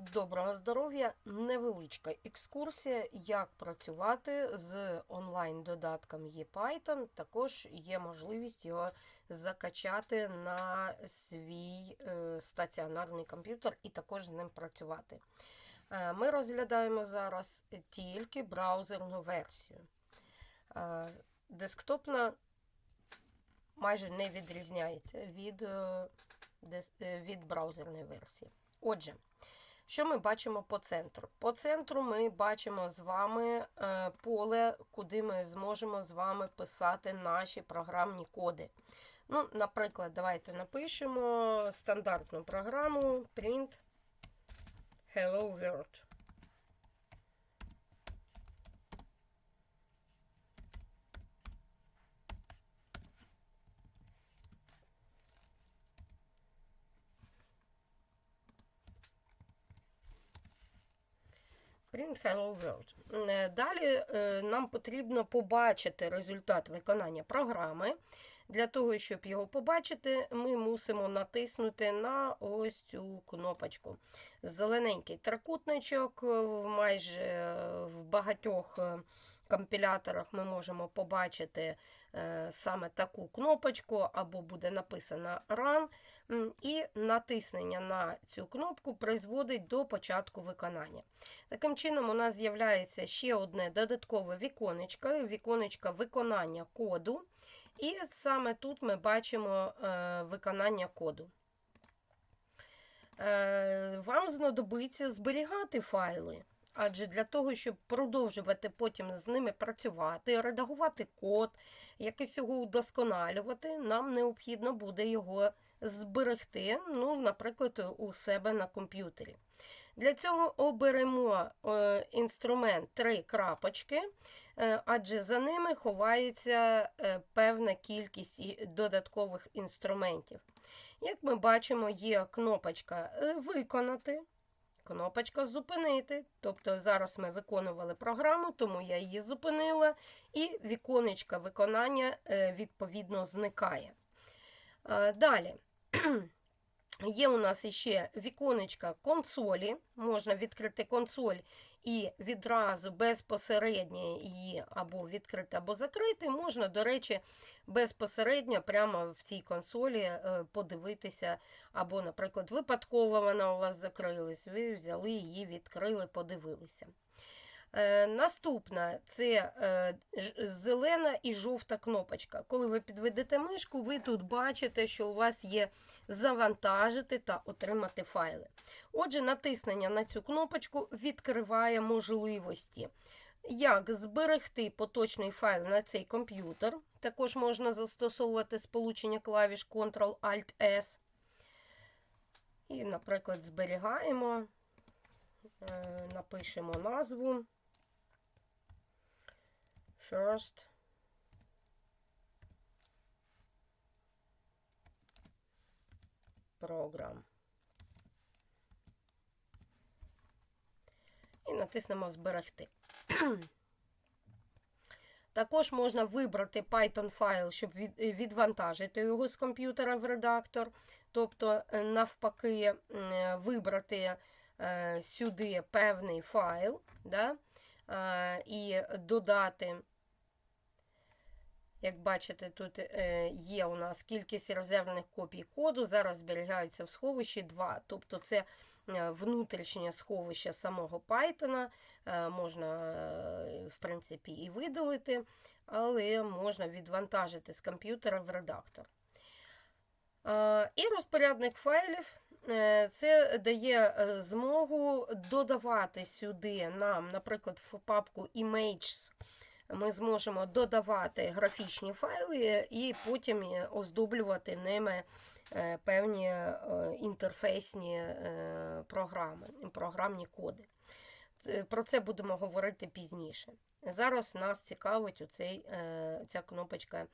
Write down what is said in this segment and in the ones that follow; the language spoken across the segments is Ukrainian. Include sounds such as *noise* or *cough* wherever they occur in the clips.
Доброго здоров'я! Невеличка екскурсія, як працювати з онлайн-додатком ePython. Також є можливість його закачати на свій е, стаціонарний комп'ютер і також з ним працювати. Е, Ми розглядаємо зараз тільки браузерну версію. Е, Десктопна майже не відрізняється від, від браузерної версії. Отже, що ми бачимо по центру? По центру ми бачимо з вами е, поле, куди ми зможемо з вами писати наші програмні коди. Ну, Наприклад, давайте напишемо стандартну програму print Hello World. Print Hello World. Е, Далі е, нам потрібно побачити результат виконання програми. Для того, щоб його побачити, ми мусимо натиснути на ось цю кнопочку. Зелененький трикутничок, майже е, в багатьох компіляторах ми можемо побачити е, саме таку кнопочку, або буде написано Run. І натиснення на цю кнопку призводить до початку виконання. Таким чином, у нас з'являється ще одне додаткове віконечко, віконечко виконання коду. І саме тут ми бачимо е, виконання коду. Е, вам знадобиться зберігати файли. Адже для того, щоб продовжувати потім з ними працювати, редагувати код, якось його удосконалювати, нам необхідно буде його зберегти, ну, наприклад, у себе на комп'ютері. Для цього оберемо е, інструмент три крапочки, е, адже за ними ховається е, певна кількість додаткових інструментів. Як ми бачимо, є кнопочка Виконати, кнопочка Зупинити. Тобто зараз ми виконували програму, тому я її зупинила, і віконечка виконання е, відповідно зникає. Е, Далі. *clears throat* Є у нас ще віконечка консолі. Можна відкрити консоль і відразу безпосередньо її або відкрити, або закрити. Можна, до речі, безпосередньо прямо в цій консолі е, подивитися, або, наприклад, випадково вона у вас закрилась. Ви взяли її, відкрили, подивилися. Е, Наступна це е, зелена і жовта кнопочка. Коли ви підведете мишку, ви тут бачите, що у вас є завантажити та отримати файли. Отже, натиснення на цю кнопочку відкриває можливості. Як зберегти поточний файл на цей комп'ютер. Також можна застосовувати сполучення клавіш Ctrl-Alt-S. І, наприклад, зберігаємо, Е, напишемо назву. First. Program. І натиснемо Зберегти. *clears throat* Також можна вибрати Python файл, щоб відвантажити його з комп'ютера в редактор. Тобто, е, навпаки, вибрати е, сюди певний файл да, е, і додати. Як бачите, тут е, є у нас кількість резервних копій коду. Зараз зберігаються в сховищі 2. Тобто це е, внутрішнє сховище самого Python. Е, Можна, в принципі, і видалити, але можна відвантажити з комп'ютера в редактор. І розпорядник файлів. Це дає змогу додавати сюди нам, наприклад, в папку Images ми зможемо додавати графічні файли і потім е, оздоблювати ними е, певні е, інтерфейсні програми, програмні коди. Про це будемо говорити пізніше. Зараз нас цікавить оцей, ця кнопочка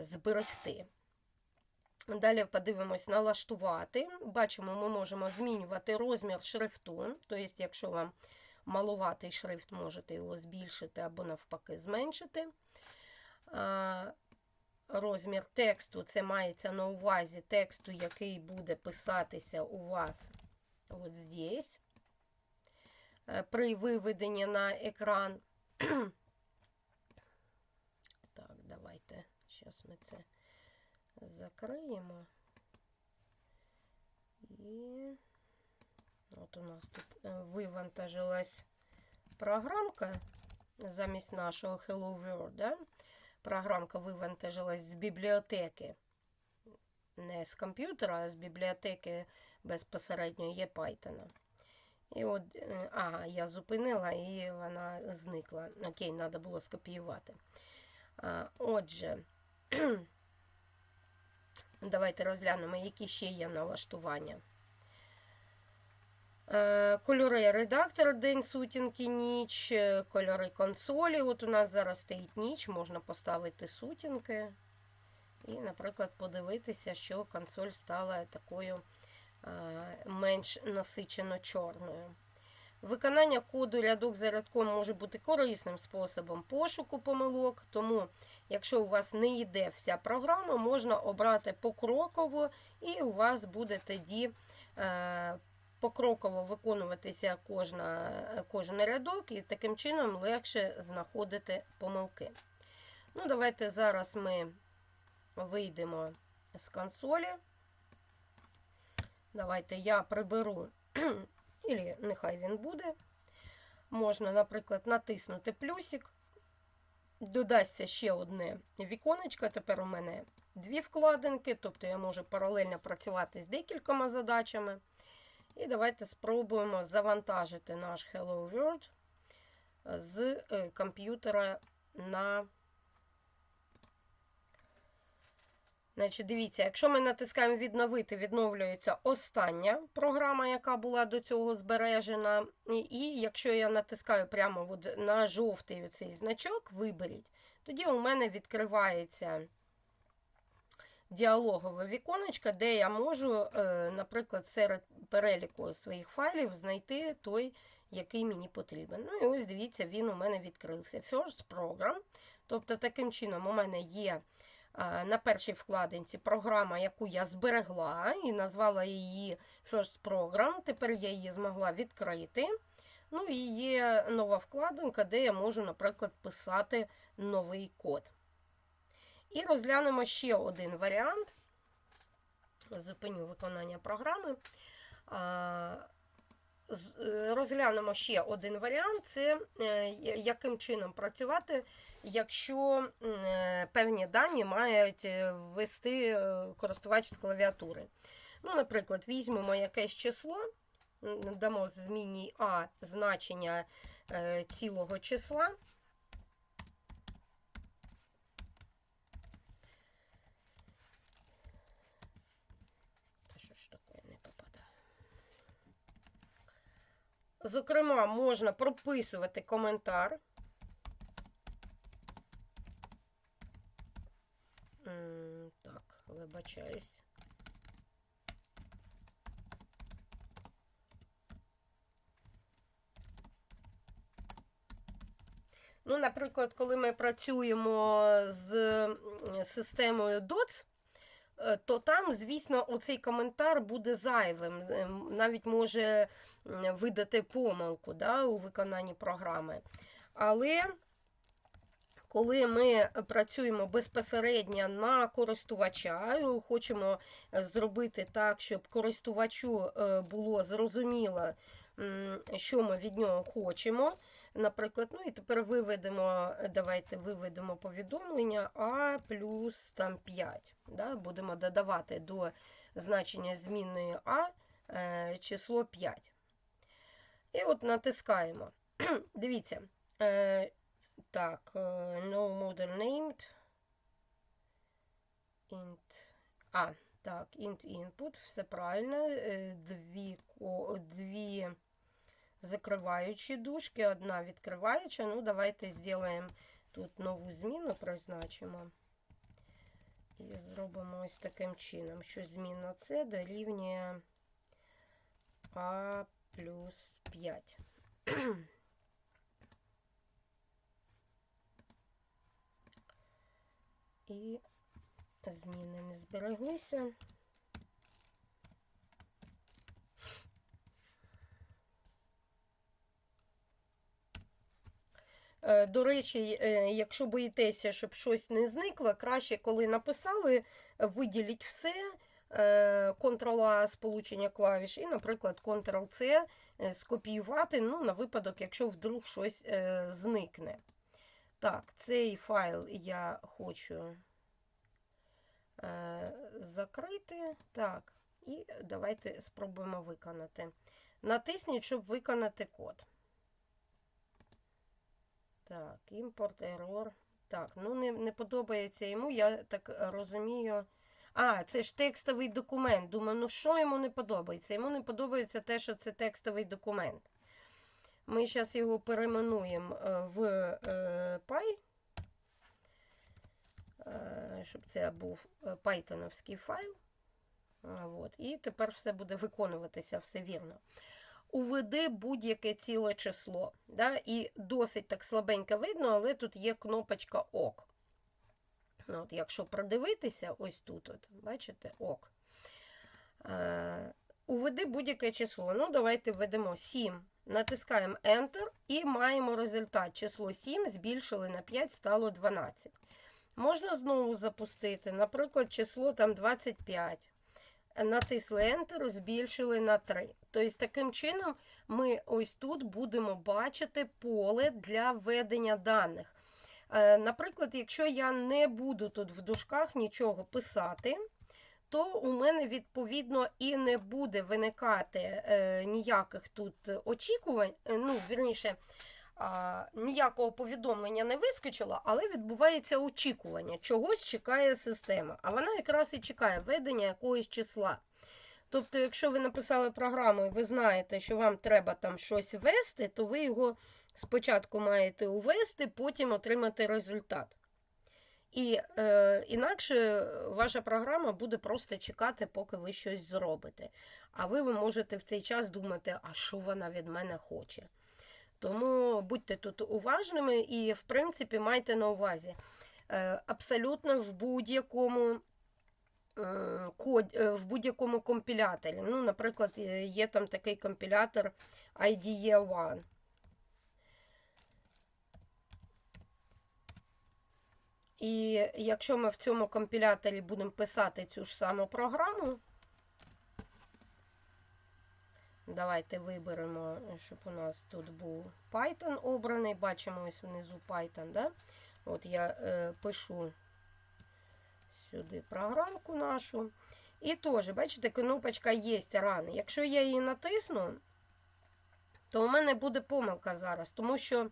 зберегти. Далі подивимось налаштувати. Бачимо, ми можемо змінювати розмір шрифту. Тобто, якщо вам малуватий шрифт, можете його збільшити або навпаки зменшити. Розмір тексту це мається на увазі тексту, який буде писатися у вас вот здесь, е, при виведенні на екран. *clears throat* Так, давайте. Зараз ми це закриємо. І от у нас тут е, вивантажилась програмка замість нашого Hello World. Да? Програмка вивантажилась з бібліотеки. Не з комп'ютера, а з бібліотеки безпосередньо є Python. І от, е, ага, я зупинила і вона зникла. Окей, треба було скопіювати. А, Отже, *clears throat* давайте розглянемо, які ще є налаштування. Е, Кольори редактор, день сутінки, ніч, е, кольори консолі. От у нас зараз стоїть ніч, можна поставити сутінки. І, наприклад, подивитися, що консоль стала такою е, менш насичено чорною. Виконання коду рядок за рядком може бути корисним способом пошуку помилок, тому, якщо у вас не йде вся програма, можна обрати покроково, і у вас буде тоді покроково виконуватися кожна, кожен рядок, і таким чином легше знаходити помилки. Ну, Давайте зараз ми вийдемо з консолі. Давайте я приберу, *clears throat* і нехай він буде. Можна, наприклад, натиснути плюсик. Додасться ще одне віконечко. Тепер у мене дві вкладинки, тобто я можу паралельно працювати з декількома задачами. І давайте спробуємо завантажити наш Hello World з е, комп'ютера на. Значить, Дивіться, якщо ми натискаємо відновити, відновлюється остання програма, яка була до цього збережена. І, якщо я натискаю прямо на жовтий цей значок, виберіть, тоді у мене відкривається діалогове віконечко, де я можу, е, наприклад, серед переліку своїх файлів знайти той, який мені потрібен. Ну і ось дивіться, він у мене відкрився. First Program. Тобто, таким чином, у мене є на першій вкладинці програма, яку я зберегла, і назвала її First Program. Тепер я її змогла відкрити. Ну і є нова вкладинка, де я можу, наприклад, писати новий код. І розглянемо ще один варіант. Зупиню виконання програми. Розглянемо ще один варіант це е, яким чином працювати, якщо е, певні дані мають е, ввести користувач з клавіатури. Ну, Наприклад, візьмемо якесь число, дамо змінній А значення цілого числа. Зокрема, можна прописувати коментар. Так, вибачаюсь. Ну, наприклад, коли ми працюємо з системою DOTS, то там, звісно, оцей коментар буде зайвим, е, навіть може видати помилку да, у виконанні програми. Але коли ми працюємо безпосередньо на користувача, хочемо зробити так, щоб користувачу е, було зрозуміло, що ми від нього хочемо. Наприклад, ну і тепер виведемо, давайте виведемо повідомлення А плюс там 5. Да? Будемо додавати до значення змінної А е, число 5. І от натискаємо. *clears throat* Дивіться. Е, так, е, no model named. Int. А, так, int input, все правильно. Е, дві, дві закриваючі дужки, одна відкриваюча. Ну, давайте зробимо тут нову зміну, призначимо. І зробимо ось таким чином, що зміна С дорівнює А плюс 5. І зміни не збереглися. До речі, е, якщо боїтеся, щоб щось не зникло, краще, коли написали, виділіть все, е, Ctrl-A сполучення клавіш, і, наприклад, Ctrl-C е, скопіювати, ну, на випадок, якщо вдруг щось е, зникне. Так, цей файл я хочу е, закрити. Так, і давайте спробуємо виконати. Натисніть, щоб виконати код. Так, імпорт, ерор. Так, ну не, не подобається йому, я так розумію. А, це ж текстовий документ. Думаю, ну що йому не подобається? Йому не подобається те, що це текстовий документ. Ми зараз його перейменуємо е, в е, Py, е, щоб це був пайтоновський файл. От. І тепер все буде виконуватися, все вірно. Уведи будь-яке ціле число. Да? І досить так слабенько видно, але тут є кнопочка ОК. Ну, От, Якщо продивитися, ось тут, от, бачите, ок. Е, уведи будь-яке число. Ну, давайте введемо 7. Натискаємо Enter і маємо результат. Число 7 збільшили на 5, стало 12. Можна знову запустити, наприклад, число там 25. Натисли Enter, збільшили на 3. Тобто, таким чином, ми ось тут будемо бачити поле для введення даних. Е, Наприклад, якщо я не буду тут в дужках нічого писати, то у мене відповідно і не буде виникати е, ніяких тут очікувань, е, ну, вірніше, а, ніякого повідомлення не вискочило, але відбувається очікування. Чогось чекає система. А вона якраз і чекає введення якогось числа. Тобто, якщо ви написали програму і ви знаєте, що вам треба там щось ввести, то ви його спочатку маєте увести, потім отримати результат. І е, інакше ваша програма буде просто чекати, поки ви щось зробите. А ви, ви можете в цей час думати, а що вона від мене хоче. Тому будьте тут уважними і, в принципі, майте на увазі. Е, абсолютно в будь-якому е, в будь-якому компіляторі. Ну, наприклад, е, є там такий компілятор IDE One. І якщо ми в цьому компіляторі будемо писати цю ж саму програму, давайте виберемо, щоб у нас тут був Python обраний. Бачимо ось внизу Python. Да? От я е, пишу сюди програмку нашу. І теж, бачите, кнопочка є run. Якщо я її натисну, то у мене буде помилка зараз, тому що.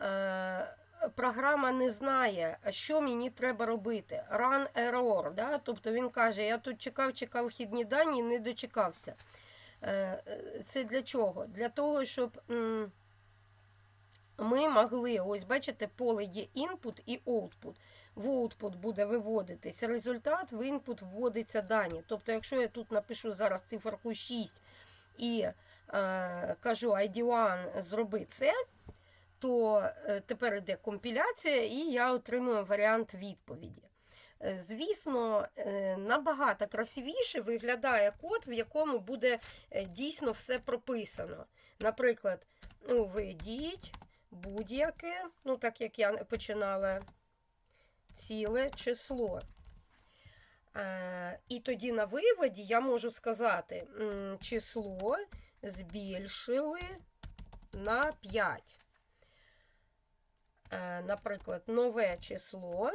Е, програма не знає, що мені треба робити. Run error. Да? Тобто він каже, я тут чекав, чекав вхідні дані, не дочекався. Е, Це для чого? Для того, щоб ми могли, ось бачите, поле є input і output. В output буде виводитись результат, в input вводиться дані. Тобто, якщо я тут напишу зараз циферку 6 і е, кажу ID1 зроби це то е, тепер йде компіляція, і я отримую варіант відповіді. Е, Звісно, е, набагато красивіше виглядає код, в якому буде дійсно все прописано. Наприклад, ну, введіть будь-яке, ну, так як я починала, ціле число. І тоді на виводі я можу сказати, число збільшили на 5. Е, наприклад, нове число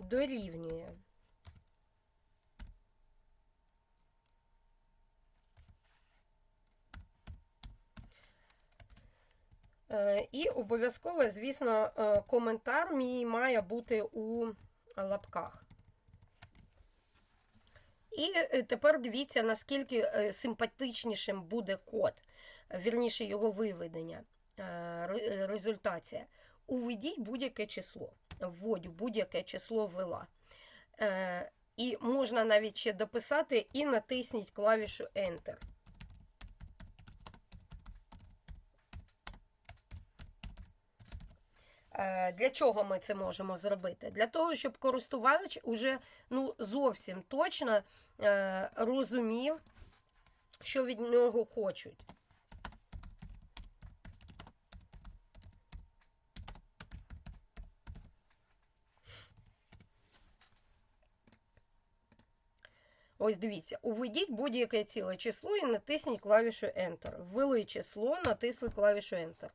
дорівнює. Е, і обов'язково, звісно, е, коментар мій має бути у лапках. І тепер дивіться, наскільки симпатичнішим буде код, вірніше його виведення. Е, результація. Уведіть будь-яке число. Вводю будь-яке число ввела. Е, і можна навіть ще дописати і натисніть клавішу Enter. Е, для чого ми це можемо зробити? Для того, щоб користувач уже ну, зовсім точно е, розумів, що від нього хочуть. Ось дивіться, уведіть будь-яке ціле число і натисніть клавішу Enter. Ввели число, натисли клавішу Enter.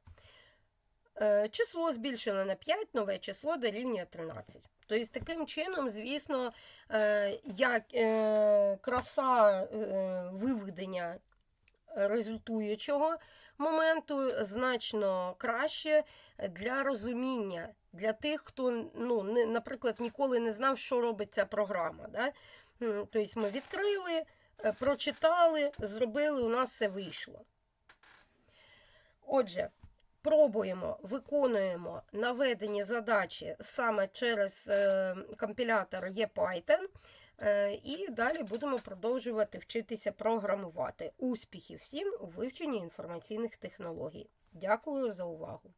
Е, Число збільшено на 5, нове число дорівнює 13. Тобто, таким чином, звісно, е, як е, краса виведення результуючого моменту значно краще для розуміння для тих, хто, ну, наприклад, ніколи не знав, що робить ця програма. Да? М, Тобто ми відкрили, е, прочитали, зробили, у нас все вийшло. Отже, пробуємо, виконуємо наведені задачі саме через е, компілятор ePython. Е, І далі будемо продовжувати вчитися програмувати. Успіхів всім у вивченні інформаційних технологій. Дякую за увагу!